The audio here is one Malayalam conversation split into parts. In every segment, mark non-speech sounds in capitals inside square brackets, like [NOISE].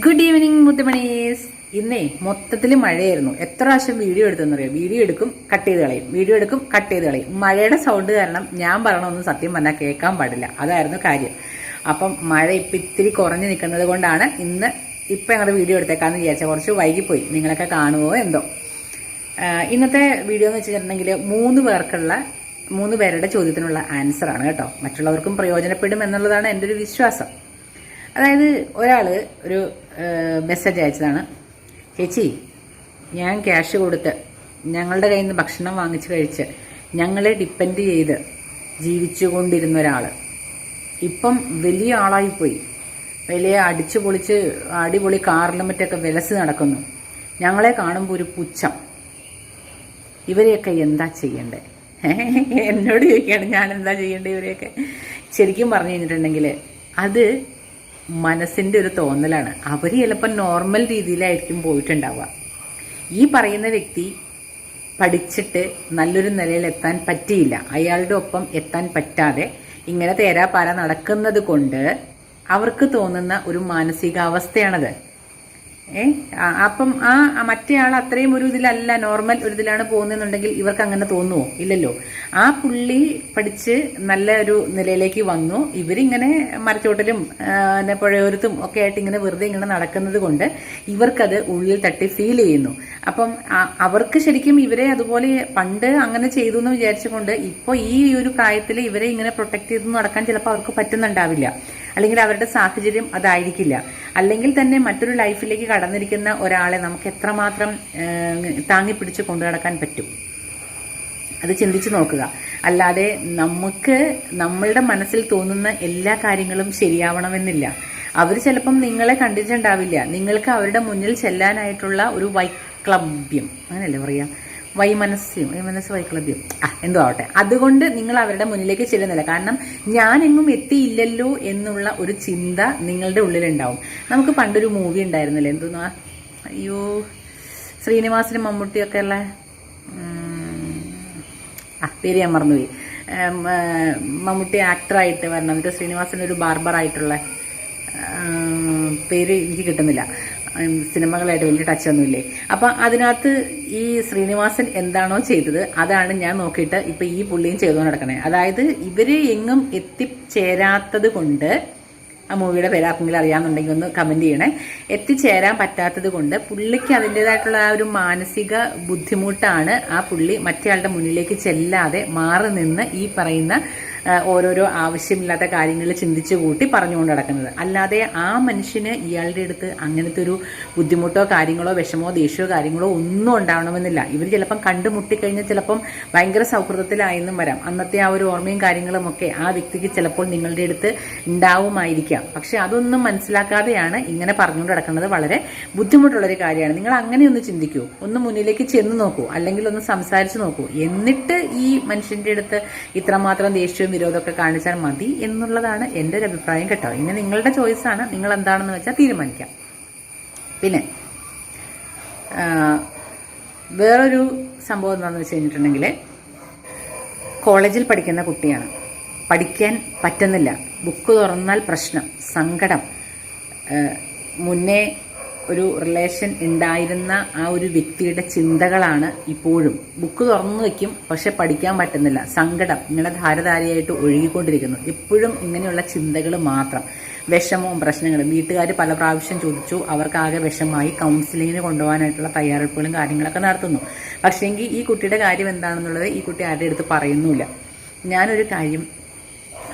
Good evening മുത്തുമണീസ്. ഇന്നേ മൊത്തത്തിൽ മഴയായിരുന്നു. എത്ര പ്രാവശ്യം വീഡിയോ എടുത്തെന്നറിയാം വീഡിയോ എടുക്കും കട്ട് ചെയ്ത് കളയും. വീഡിയോ എടുക്കും കട്ട് ചെയ്ത് കളയും. മഴയുടെ സൗണ്ട് കാരണം ഞാൻ പറയണമെന്ന് സത്യം പറഞ്ഞാൽ കേൾക്കാൻ പാടില്ല. അതായിരുന്നു കാര്യം. അപ്പം മഴ ഇപ്പം ഇത്തിരി കുറഞ്ഞു നിൽക്കുന്നത് കൊണ്ടാണ് ഇന്ന് ഇപ്പം ഞങ്ങളുടെ വീഡിയോ എടുത്തേക്കാന്ന് വിചാരിച്ചാൽ കുറച്ച് വൈകിപ്പോയി. നിങ്ങളൊക്കെ കാണുമോ എന്തോ. ഇന്നത്തെ വീഡിയോ എന്ന് വെച്ചിട്ടുണ്ടെങ്കിൽ മൂന്ന് പേർക്കുള്ള മൂന്ന് പേരുടെ ചോദ്യത്തിനുള്ള ആൻസറാണ് കേട്ടോ. മറ്റുള്ളവർക്കും പ്രയോജനപ്പെടും എന്നുള്ളതാണ് എന്റെ ഒരു വിശ്വാസം. അതായത് ഒരാൾ ഒരു മെസ്സേജ് അയച്ചതാണ്. ചേച്ചി ഞാൻ ക്യാഷ് കൊടുത്ത് ഞങ്ങളുടെ കയ്യിൽ നിന്ന് ഭക്ഷണം വാങ്ങിച്ച് കഴിച്ച് ഞങ്ങളെ ഡിപ്പെൻഡ് ചെയ്ത് ജീവിച്ചു കൊണ്ടിരുന്ന ഒരാൾ ഇപ്പം വലിയ ആളായിപ്പോയി. വലിയ അടിച്ചു പൊളിച്ച് അടിപൊളി കാറിലും മറ്റൊക്കെ വിലസ് നടക്കുന്നു. ഞങ്ങളെ കാണുമ്പോൾ ഒരു പുച്ഛം. ഇവരെയൊക്കെ എന്താ ചെയ്യണ്ടേ? [LAUGHS] എന്നോട് ചോദിക്കുകയാണ് ഞാൻ എന്താ ചെയ്യേണ്ടത് ഇവരെയൊക്കെ ശരിക്കും പറഞ്ഞു കഴിഞ്ഞിട്ടുണ്ടെങ്കിൽ അത് മനസ്സിന്റെ ഒരു തോന്നലാണ്. അവർ ചിലപ്പോൾ നോർമൽ രീതിയിലായിരിക്കും പോയിട്ടുണ്ടാവുക. ഈ പറയുന്ന വ്യക്തി പഠിച്ചിട്ട് നല്ലൊരു നിലയിൽ എത്താൻ പറ്റിയില്ല. അയാളുടെ ഒപ്പം എത്താൻ പറ്റാതെ ഇങ്ങനെ തേരാപ്പാര നടക്കുന്നത് കൊണ്ട് അവർക്ക് തോന്നുന്ന ഒരു മാനസികാവസ്ഥയാണത്. ഏ? അപ്പം ആ മറ്റേ ആൾ അത്രയും ഒരു ഇതിലല്ല നോർമൽ ഒരു ഇതിലാണ് പോകുന്നതെന്നുണ്ടെങ്കിൽ ഇവർക്ക് അങ്ങനെ തോന്നുമോ ഇല്ലല്ലോ. ആ പുള്ളി പഠിച്ച് നല്ല ഒരു നിലയിലേക്ക് വന്നു. ഇവരിങ്ങനെ മരച്ചോട്ടിലും പിന്നെ പുഴയോരത്തും ഒക്കെ ആയിട്ട് ഇങ്ങനെ വെറുതെ ഇങ്ങനെ നടക്കുന്നത് കൊണ്ട് ഇവർക്കത് ഉള്ളിൽ തട്ടി ഫീൽ ചെയ്യുന്നു. അപ്പം അവർക്ക് ശരിക്കും ഇവരെ അതുപോലെ പണ്ട് അങ്ങനെ ചെയ്തു എന്ന് വിചാരിച്ചുകൊണ്ട് ഇപ്പോൾ ഈ ഒരു പ്രായത്തിൽ ഇവരെ ഇങ്ങനെ പ്രൊട്ടക്ട് ചെയ്ത് നടക്കാൻ ചിലപ്പോൾ അവർക്ക് പറ്റുന്നുണ്ടാവില്ല. അല്ലെങ്കിൽ അവരുടെ സാഹചര്യം അതായിരിക്കില്ല. അല്ലെങ്കിൽ തന്നെ മറ്റൊരു ലൈഫിലേക്ക് കടന്നിരിക്കുന്ന ഒരാളെ നമുക്ക് എത്രമാത്രം താങ്ങി പിടിച്ച് കൊണ്ടു നടക്കാൻ പറ്റും. അത് ചിന്തിച്ചു നോക്കുക. അല്ലാതെ നമുക്ക് നമ്മളുടെ മനസ്സിൽ തോന്നുന്ന എല്ലാ കാര്യങ്ങളും ശരിയാവണമെന്നില്ല. അവർ ചിലപ്പം നിങ്ങളെ കണ്ടിട്ടുണ്ടാവില്ല. നിങ്ങൾക്ക് അവരുടെ മുന്നിൽ ചെല്ലാനായിട്ടുള്ള ഒരു വൈക്ലഭ്യം. അങ്ങനെയല്ലേ പറയാ? വൈമനസ്യം വൈമനസ് വൈക്ലഭ്യം ആ എന്തോ ആവട്ടെ. അതുകൊണ്ട് നിങ്ങൾ അവരുടെ മുന്നിലേക്ക് ചെല്ലുന്നില്ല. കാരണം ഞാൻ എങ്ങും എത്തിയില്ലല്ലോ എന്നുള്ള ഒരു ചിന്ത നിങ്ങളുടെ ഉള്ളിലുണ്ടാവും. നമുക്ക് പണ്ടൊരു മൂവി ഉണ്ടായിരുന്നില്ലേ? എന്തോന്നാ? അയ്യോ ശ്രീനിവാസനും മമ്മൂട്ടിയൊക്കെ ഉള്ള ആ പേര് ഞാൻ മറന്നുപോയി. മമ്മൂട്ടി ആക്ടറായിട്ട് വരണം. എന്നിട്ട് ശ്രീനിവാസൻ ഒരു ബാർബറായിട്ടുള്ള പേര് എനിക്ക് കിട്ടുന്നില്ല. സിനിമകളായിട്ട് വലിയ ടച്ച് ഒന്നുമില്ലേ? അപ്പം അതിനകത്ത് ഈ ശ്രീനിവാസൻ എന്താണോ ചെയ്തത് അതാണ് ഞാൻ നോക്കിയിട്ട് ഇപ്പം ഈ പുള്ളിയും ചെയ്തു നടക്കണേ. അതായത് ഇവർ എങ്ങും എത്തിച്ചേരാത്തത് കൊണ്ട് ആ മൂവിയുടെ പേര് അറിയാമെന്നുണ്ടെങ്കിൽ ഒന്ന് കമന്റ് ചെയ്യണേ. എത്തിച്ചേരാൻ പറ്റാത്തത് കൊണ്ട് പുള്ളിക്ക് അതിന്റെതായിട്ടുള്ള ആ ഒരു മാനസിക ബുദ്ധിമുട്ടാണ് ആ പുള്ളി മറ്റേ ആളുടെ മുന്നിലേക്ക് ചെല്ലാതെ മാറി നിന്ന് ഈ പറയുന്ന ഓരോരോ ആവശ്യമില്ലാത്ത കാര്യങ്ങൾ ചിന്തിച്ചു കൂട്ടി പറഞ്ഞുകൊണ്ട് നടക്കുന്നത്. അല്ലാതെ ആ മനുഷ്യന് ഇയാളുടെ അടുത്ത് അങ്ങനത്തെ ഒരു ബുദ്ധിമുട്ടോ കാര്യങ്ങളോ വിഷമോ ദേഷ്യമോ കാര്യങ്ങളോ ഒന്നും ഉണ്ടാവണമെന്നില്ല. ഇവർ ചിലപ്പം കണ്ടുമുട്ടിക്കഴിഞ്ഞാൽ ചിലപ്പം ഭയങ്കര സൗഹൃദത്തിലായെന്നും വരാം. അന്നത്തെ ആ ഒരു ഓർമ്മയും കാര്യങ്ങളും ഒക്കെ ആ വ്യക്തിക്ക് ചിലപ്പോൾ നിങ്ങളുടെ അടുത്ത് ഉണ്ടാവുമായിരിക്കാം. പക്ഷെ അതൊന്നും മനസ്സിലാക്കാതെയാണ് ഇങ്ങനെ പറഞ്ഞുകൊണ്ട് നടക്കുന്നത്. വളരെ ബുദ്ധിമുട്ടുള്ളൊരു കാര്യമാണ്. നിങ്ങൾ അങ്ങനെ ഒന്ന് ചിന്തിക്കൂ. ഒന്ന് മുന്നിലേക്ക് ചെന്ന് നോക്കൂ. അല്ലെങ്കിൽ ഒന്ന് സംസാരിച്ച് നോക്കൂ. എന്നിട്ട് ഈ മനുഷ്യന്റെ അടുത്ത് ഇത്രമാത്രം ദേഷ്യവും വിരോധമൊക്കെ കാണിച്ചാൽ മതി എന്നുള്ളതാണ് എന്റെ ഒരു അഭിപ്രായം കേട്ടോ. ഇനി നിങ്ങളുടെ ചോയ്സാണ് നിങ്ങൾ എന്താണെന്ന് വെച്ചാൽ തീരുമാനിക്കാം. പിന്നെ വേറൊരു സംഭവം എന്താണെന്ന് വെച്ച് കഴിഞ്ഞിട്ടുണ്ടെങ്കിൽ കോളേജിൽ പഠിക്കുന്ന കുട്ടിയാണ്. പഠിക്കാൻ പറ്റുന്നില്ല. ബുക്ക് തുറന്നാൽ പ്രശ്നം സങ്കടം. മുന്നേ ഒരു റിലേഷൻ ഉണ്ടായിരുന്ന ആ ഒരു വ്യക്തിയുടെ ചിന്തകളാണ് ഇപ്പോഴും. ബുക്ക് തുറന്നു വയ്ക്കും പക്ഷെ പഠിക്കാൻ പറ്റുന്നില്ല. സങ്കടം ഇങ്ങനെ ധാരധാരയായിട്ട് ഒഴുകിക്കൊണ്ടിരിക്കുന്നു. എപ്പോഴും ഇങ്ങനെയുള്ള ചിന്തകൾ മാത്രം. വിഷമവും പ്രശ്നങ്ങളും. വീട്ടുകാർ പല പ്രാവശ്യം ചോദിച്ചു അവർക്കാകെ വിഷമമായി. കൗൺസിലിങ്ങിന് കൊണ്ടുപോകാനായിട്ടുള്ള തയ്യാറെടുപ്പുകളും കാര്യങ്ങളൊക്കെ നടത്തുന്നു. പക്ഷേങ്കിൽ ഈ കുട്ടിയുടെ കാര്യം എന്താണെന്നുള്ളത് ഈ കുട്ടി ആരുടെ അടുത്ത് പറയുന്നുമില്ല. ഞാനൊരു കാര്യം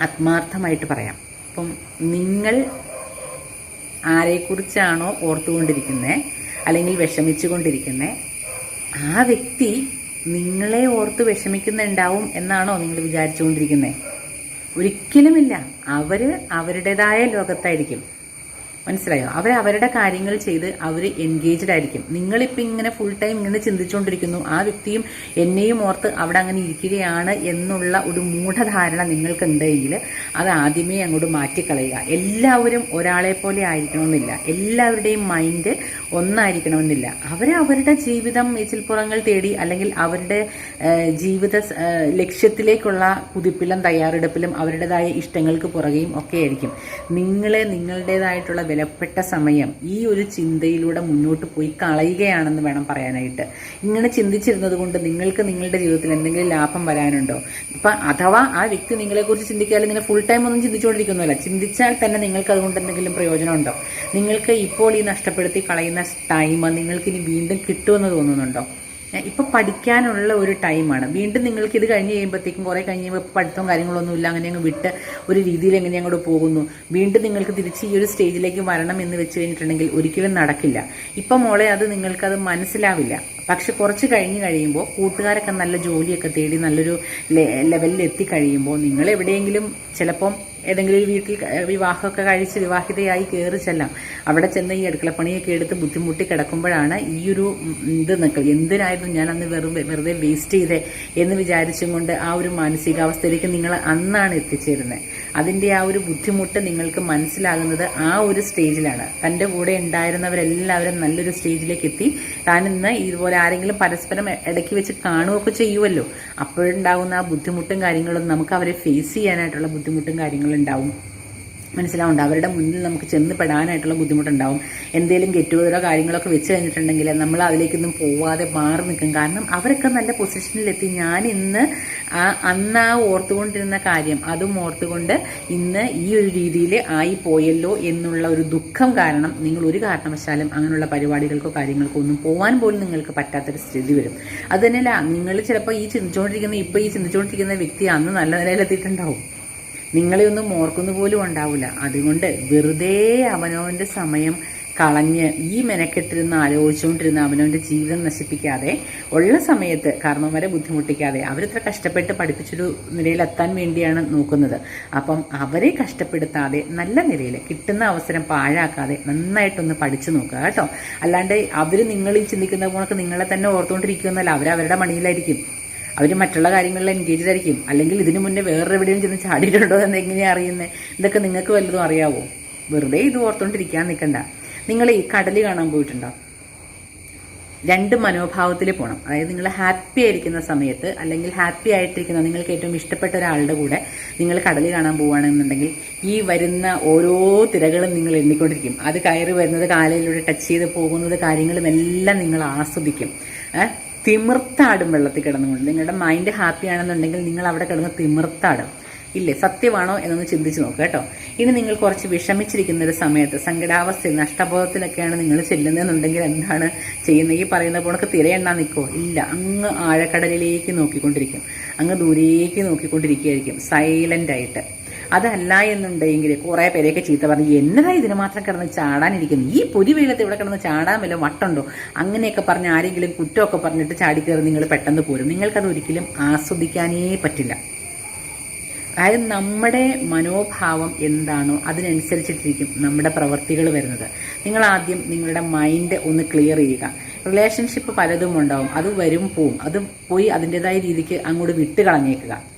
ആത്മാർത്ഥമായിട്ട് പറയാം. അപ്പം നിങ്ങൾ ആരെക്കുറിച്ചാണോ ഓർത്തുകൊണ്ടിരിക്കുന്നത് അല്ലെങ്കിൽ വിഷമിച്ചുകൊണ്ടിരിക്കുന്നത് ആ വ്യക്തി നിങ്ങളെ ഓർത്ത് വിഷമിക്കുന്നുണ്ടാവും എന്നാണോ നിങ്ങൾ വിചാരിച്ചുകൊണ്ടിരിക്കുന്നത് ഒരിക്കലുമില്ല. അവർ അവരുടേതായ ലോകത്തായിരിക്കും. മനസ്സിലായോ? അവർ അവരുടെ കാര്യങ്ങൾ ചെയ്ത് അവർ എൻഗേജ്ഡ് ആയിരിക്കും. നിങ്ങളിപ്പോൾ ഇങ്ങനെ ഫുൾ ടൈം ഇങ്ങനെ ചിന്തിച്ചുകൊണ്ടിരിക്കുന്നു. ആ വ്യക്തിയും എന്നെയും ഓർത്ത് അവിടെ അങ്ങനെ ഇരിക്കുകയാണ് എന്നുള്ള ഒരു മൂഢധാരണ നിങ്ങൾക്കുണ്ടെങ്കിൽ അത് ആദ്യമേ അങ്ങോട്ട് മാറ്റിക്കളയുക. എല്ലാവരും ഒരാളെ പോലെ ആയിരിക്കണമെന്നില്ല. എല്ലാവരുടെയും മൈൻഡ് ഒന്നായിരിക്കണമെന്നില്ല. അവർ അവരുടെ ജീവിതം മേച്ചിൽപ്പുറങ്ങൾ തേടി അല്ലെങ്കിൽ അവരുടെ ജീവിത ലക്ഷ്യത്തിലേക്കുള്ള കുതിപ്പിലും തയ്യാറെടുപ്പിലും അവരുടേതായ ഇഷ്ടങ്ങൾക്ക് പുറകെയും ഒക്കെ ആയിരിക്കും. നിങ്ങളെ നിങ്ങളുടേതായിട്ടുള്ള വിലപ്പെട്ട സമയം ഈ ഒരു ചിന്തയിലൂടെ മുന്നോട്ട് പോയി കളയുകയാണെന്ന് വേണം പറയാനായിട്ട്. ഇങ്ങനെ ചിന്തിച്ചിരുന്നത് കൊണ്ട് നിങ്ങൾക്ക് നിങ്ങളുടെ ജീവിതത്തിൽ എന്തെങ്കിലും ലാഭം വരാനുണ്ടോ? ഇപ്പം അഥവാ ആ വ്യക്തി നിങ്ങളെക്കുറിച്ച് ചിന്തിക്കാതെ നിങ്ങൾ ഫുൾ ടൈം ഒന്നും ചിന്തിച്ചുകൊണ്ടിരിക്കുന്നില്ല ചിന്തിച്ചാൽ തന്നെ നിങ്ങൾക്ക് അതുകൊണ്ട് എന്തെങ്കിലും പ്രയോജനം ഉണ്ടോ നിങ്ങൾക്ക് ഇപ്പോൾ ഈ നഷ്ടപ്പെടുത്തി കളയുന്ന ടൈം നിങ്ങൾക്ക് ഇനി വീണ്ടും കിട്ടുമെന്ന് തോന്നുന്നുണ്ടോ? ഇപ്പൊ പഠിക്കാനുള്ള ഒരു ടൈമാണ്. വീണ്ടും നിങ്ങൾക്ക് ഇത് കഴിഞ്ഞ് കഴിയുമ്പോഴത്തേക്കും കുറേ കഴിഞ്ഞ് കഴിയുമ്പോൾ പഠിത്തവും കാര്യങ്ങളൊന്നും ഇല്ല അങ്ങനെ അങ്ങ് വിട്ട് ഒരു രീതിയിൽ എങ്ങനെ അങ്ങോട്ട് പോകുന്നു. വീണ്ടും നിങ്ങൾക്ക് തിരിച്ച് ഈ ഒരു സ്റ്റേജിലേക്ക് വരണം എന്ന് വെച്ച് കഴിഞ്ഞിട്ടുണ്ടെങ്കിൽ ഒരിക്കലും നടക്കില്ല. ഇപ്പം മോളെ അത് നിങ്ങൾക്കത് മനസ്സിലാവില്ല. പക്ഷെ കുറച്ച് കഴിഞ്ഞ് കഴിയുമ്പോൾ കൂട്ടുകാരൊക്കെ നല്ല ജോലിയൊക്കെ തേടി നല്ലൊരു ലെവലിൽ എത്തിക്കഴിയുമ്പോൾ നിങ്ങൾ എവിടെയെങ്കിലും ചിലപ്പം ഏതെങ്കിലും ഒരു വീട്ടിൽ വിവാഹമൊക്കെ കഴിച്ച് വിവാഹിതയായി കയറി ചെല്ലാം. അവിടെ ചെന്ന് ഈ അടുക്കളപ്പണിയൊക്കെ എടുത്ത് ബുദ്ധിമുട്ടി കിടക്കുമ്പോഴാണ് ഈ ഒരു ഇത് നിൽക്കുക എന്തിനായിരുന്നു ഞാൻ അന്ന് വെറുതെ വെറുതെ വേസ്റ്റ് ചെയ്തേ എന്ന് വിചാരിച്ചും കൊണ്ട് ആ ഒരു മാനസികാവസ്ഥയിലേക്ക് നിങ്ങൾ അന്നാണ് എത്തിച്ചേരുന്നത് അതിന്റെ ആ ഒരു ബുദ്ധിമുട്ട് നിങ്ങൾക്ക് മനസ്സിലാകുന്നത് ആ ഒരു സ്റ്റേജിലാണ് തന്റെ കൂടെ ഉണ്ടായിരുന്നവരെല്ലാവരും നല്ലൊരു സ്റ്റേജിലേക്ക് എത്തി. താൻ ഇന്ന് ഇതുപോലെ ആരെങ്കിലും പരസ്പരം ഇടയ്ക്ക് വെച്ച് കാണുകയൊക്കെ ചെയ്യുമല്ലോ അപ്പോഴുണ്ടാകുന്ന ആ ബുദ്ധിമുട്ടും കാര്യങ്ങളും നമുക്ക് അവരെ ഫേസ് ചെയ്യാനായിട്ടുള്ള ബുദ്ധിമുട്ടും കാര്യങ്ങളും ഉണ്ടാവും മനസ്സിലാവുണ്ട് അവരുടെ മുന്നിൽ നമുക്ക് ചെന്ന് പെടാനായിട്ടുള്ള ബുദ്ധിമുട്ടുണ്ടാവും. എന്തെങ്കിലും ഗെറ്റുകതരോ കാര്യങ്ങളൊക്കെ വെച്ച് കഴിഞ്ഞിട്ടുണ്ടെങ്കിൽ നമ്മൾ അതിലേക്കൊന്നും പോവാതെ മാറി നിൽക്കും. കാരണം അവരൊക്കെ നല്ല പൊസിഷനിലെത്തി. ഞാൻ ഇന്ന് ആ അന്ന് ആ ഓർത്തുകൊണ്ടിരുന്ന കാര്യം അതും ഓർത്തുകൊണ്ട് ഇന്ന് ഈ ഒരു രീതിയിൽ ആയി പോയല്ലോ എന്നുള്ള ഒരു ദുഃഖം കാരണം നിങ്ങൾ ഒരു കാരണവശാലും അങ്ങനെയുള്ള പരിപാടികൾക്കോ കാര്യങ്ങൾക്കോ ഒന്നും പോകാൻ പോലും നിങ്ങൾക്ക് പറ്റാത്തൊരു സ്ഥിതി വരും. അത് തന്നെയല്ല നിങ്ങൾ ചിലപ്പോൾ ഈ ചിന്തിച്ചുകൊണ്ടിരിക്കുന്ന ഇപ്പോൾ ഈ ചിന്തിച്ചുകൊണ്ടിരിക്കുന്ന വ്യക്തി അന്ന് നല്ല നിലയിലെത്തിയിട്ടുണ്ടാവും. നിങ്ങളെ ഒന്നും ഓർക്കുന്നു പോലും ഉണ്ടാവില്ല അതുകൊണ്ട് വെറുതെ അവനവന്റെ സമയം കളഞ്ഞ് ഈ മെനക്കെട്ടിരുന്ന് ആലോചിച്ചുകൊണ്ടിരുന്ന അവനവന്റെ ജീവിതം നശിപ്പിക്കാതെ ഉള്ള സമയത്ത് കാരണവരെ ബുദ്ധിമുട്ടിക്കാതെ അവരിത്ര കഷ്ടപ്പെട്ട് പഠിപ്പിച്ചൊരു നിലയിലെത്താൻ വേണ്ടിയാണ് നോക്കുന്നത്. അപ്പം അവരെ കഷ്ടപ്പെടുത്താതെ നല്ല നിലയിൽ കിട്ടുന്ന അവസരം പാഴാക്കാതെ നന്നായിട്ടൊന്ന് പഠിച്ചു നോക്കുക കേട്ടോ. അല്ലാണ്ട് അവർ നിങ്ങളിൽ ചിന്തിക്കുന്ന പോണക്ക് നിങ്ങളെ തന്നെ ഓർത്തുകൊണ്ടിരിക്കുന്നല്ല അവരവരുടെ മണിയിലായിരിക്കും. അവർ മറ്റുള്ള കാര്യങ്ങളിൽ എൻഗേജ് ആയിരിക്കും അല്ലെങ്കിൽ ഇതിനു മുന്നേ വേറെ എവിടെയും ചെന്ന് ചാടിയിട്ടുണ്ടോ എന്ന് എങ്ങനെയാണ് അറിയുന്നത് ഇതൊക്കെ നിങ്ങൾക്ക് വല്ലതും അറിയാവോ? വെറുതെ ഇത് ഓർത്തോണ്ടിരിക്കാൻ നിൽക്കണ്ട നിങ്ങൾ ഈ കടൽ കാണാൻ പോയിട്ടുണ്ടോ? രണ്ട് മനോഭാവത്തിൽ പോകണം അതായത് നിങ്ങൾ ഹാപ്പി ആയിരിക്കുന്ന സമയത്ത് അല്ലെങ്കിൽ ഹാപ്പി ആയിട്ടിരിക്കുന്ന നിങ്ങൾക്ക് ഏറ്റവും ഇഷ്ടപ്പെട്ട ഒരാളുടെ കൂടെ നിങ്ങൾ കടൽ കാണാൻ പോവുകയാണെന്നുണ്ടെങ്കിൽ ഈ വരുന്ന ഓരോ തിരകളും നിങ്ങൾ എണ്ണിക്കൊണ്ടിരിക്കും. അത് കയറി വരുന്നത് കാലയിലൂടെ ടച്ച് ചെയ്ത് പോകുന്നത് കാര്യങ്ങളും എല്ലാം നിങ്ങൾ ആസ്വദിക്കും. തിമിർത്താടും വെള്ളത്തിൽ കിടന്നുകൊണ്ട് നിങ്ങളുടെ മൈൻഡ് ഹാപ്പി ആണെന്നുണ്ടെങ്കിൽ നിങ്ങൾ അവിടെ കിടന്ന് തിമിർത്താടും. ഇല്ലേ? സത്യമാണോ എന്നൊന്ന് ചിന്തിച്ച് നോക്കുക കേട്ടോ. ഇനി നിങ്ങൾ കുറച്ച് വിഷമിച്ചിരിക്കുന്ന ഒരു സമയത്ത് സങ്കടാവസ്ഥയിൽ നഷ്ടബോധത്തിലൊക്കെയാണ് നിങ്ങൾ ചെല്ലുന്നതെന്നുണ്ടെങ്കിൽ എന്താണ് ചെയ്യുന്നത്? ഈ പറയുന്ന പോണക്ക് തിരയെണ്ണാൻ നിൽക്കോ ഇല്ല. അങ്ങ് ആഴക്കടലിലേക്ക് നോക്കിക്കൊണ്ടിരിക്കും. അങ്ങ് ദൂരേക്ക് നോക്കിക്കൊണ്ടിരിക്കുകയായിരിക്കും. സൈലന്റ് ആയിട്ട്. അതല്ല എന്നുണ്ടെങ്കിൽ കുറേ പേരെയൊക്കെ ചീത്ത പറഞ്ഞു എന്നതാ ഇതിന് മാത്രം കിടന്ന് ചാടാനിരിക്കുന്നു? ഈ പൊരി വെയിലത്ത് ഇവിടെ കിടന്ന് ചാടാൻ വല്ല വട്ടുണ്ടോ? അങ്ങനെയൊക്കെ പറഞ്ഞ് ആരെങ്കിലും കുറ്റമൊക്കെ പറഞ്ഞിട്ട് ചാടിക്കയറി നിങ്ങൾ പെട്ടെന്ന് പോരും. നിങ്ങൾക്കത് ഒരിക്കലും ആസ്വദിക്കാനേ പറ്റില്ല. അതായത് നമ്മുടെ മനോഭാവം എന്താണോ അതിനനുസരിച്ചിട്ടിരിക്കും നമ്മുടെ പ്രവൃത്തികൾ വരുന്നത്. നിങ്ങൾ ആദ്യം നിങ്ങളുടെ മൈൻഡ് ഒന്ന് ക്ലിയർ ചെയ്യുക. റിലേഷൻഷിപ്പ് പലതും ഉണ്ടാവും. അത് വരും പോവും അത് പോയി അതിന്റെതായ രീതിക്ക് അങ്ങോട്ട് വിട്ട് കളഞ്ഞേക്കുക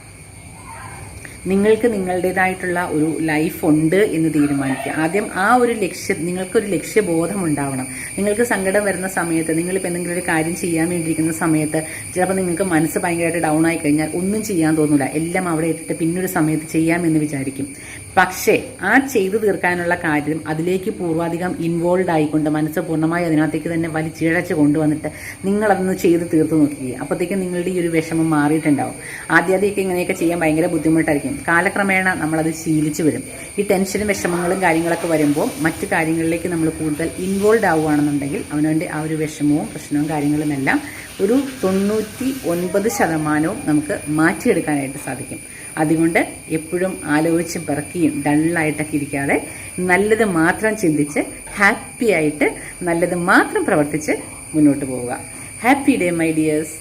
നിങ്ങൾക്ക് നിങ്ങളുടേതായിട്ടുള്ള ഒരു ലൈഫ് ഉണ്ട് എന്ന് തീരുമാനിക്കുക. ആദ്യം ആ ഒരു ലക്ഷ്യം നിങ്ങൾക്കൊരു ലക്ഷ്യബോധം ഉണ്ടാവണം നിങ്ങൾക്ക് സങ്കടം വരുന്ന സമയത്ത് നിങ്ങളിപ്പോൾ എന്തെങ്കിലും ഒരു കാര്യം ചെയ്യാൻ വേണ്ടിയിരിക്കുന്ന സമയത്ത് ചിലപ്പോൾ നിങ്ങൾക്ക് മനസ്സ് ഭയങ്കരമായിട്ട് ഡൗൺ ആയി കഴിഞ്ഞാൽ ഒന്നും ചെയ്യാൻ തോന്നില്ല എല്ലാം അവിടെ ഇട്ടിട്ട് പിന്നൊരു സമയത്ത് ചെയ്യാമെന്ന് വിചാരിക്കും. പക്ഷേ ആ ചെയ്തു തീർക്കാനുള്ള കാര്യം അതിലേക്ക് പൂർവാധികം ഇൻവോൾവ് ആയിക്കൊണ്ട് മനസ്സ് പൂർണമായി അതിനകത്തേക്ക് തന്നെ വലിച്ചിഴച്ച് കൊണ്ടുവന്നിട്ട് നിങ്ങളതൊന്ന് ചെയ്ത് തീർത്തു നോക്കുകയും അപ്പോഴത്തേക്കും നിങ്ങളുടെ ഈ ഒരു വിഷമം മാറിയിട്ടുണ്ടാവും. ആദ്യാദ്യമൊക്കെ ഇങ്ങനെയൊക്കെ ചെയ്യാൻ ഭയങ്കര ബുദ്ധിമുട്ടായിരിക്കും. കാലക്രമേണ നമ്മളത് ശീലിച്ചു വരും. ഈ ടെൻഷനും വിഷമങ്ങളും കാര്യങ്ങളൊക്കെ വരുമ്പോൾ മറ്റു കാര്യങ്ങളിലേക്ക് നമ്മൾ കൂടുതൽ ഇൻവോൾവ് ആവുകയാണെന്നുണ്ടെങ്കിൽ അവനവന്റെ ആ ഒരു വിഷമവും പ്രശ്നവും കാര്യങ്ങളുമെല്ലാം ഒരു തൊണ്ണൂറ്റി ഒൻപത് ശതമാനവും നമുക്ക് മാറ്റിയെടുക്കാനായിട്ട് സാധിക്കും. അതുകൊണ്ട് എപ്പോഴും ആലോചിച്ചും പിറക്കിയും ഡള്ളായിട്ടൊക്കെ ഇരിക്കാതെ നല്ലത് മാത്രം ചിന്തിച്ച് ഹാപ്പി ആയിട്ട് നല്ലത് മാത്രം പ്രവർത്തിച്ച് മുന്നോട്ട് പോവുക. Happy day my dears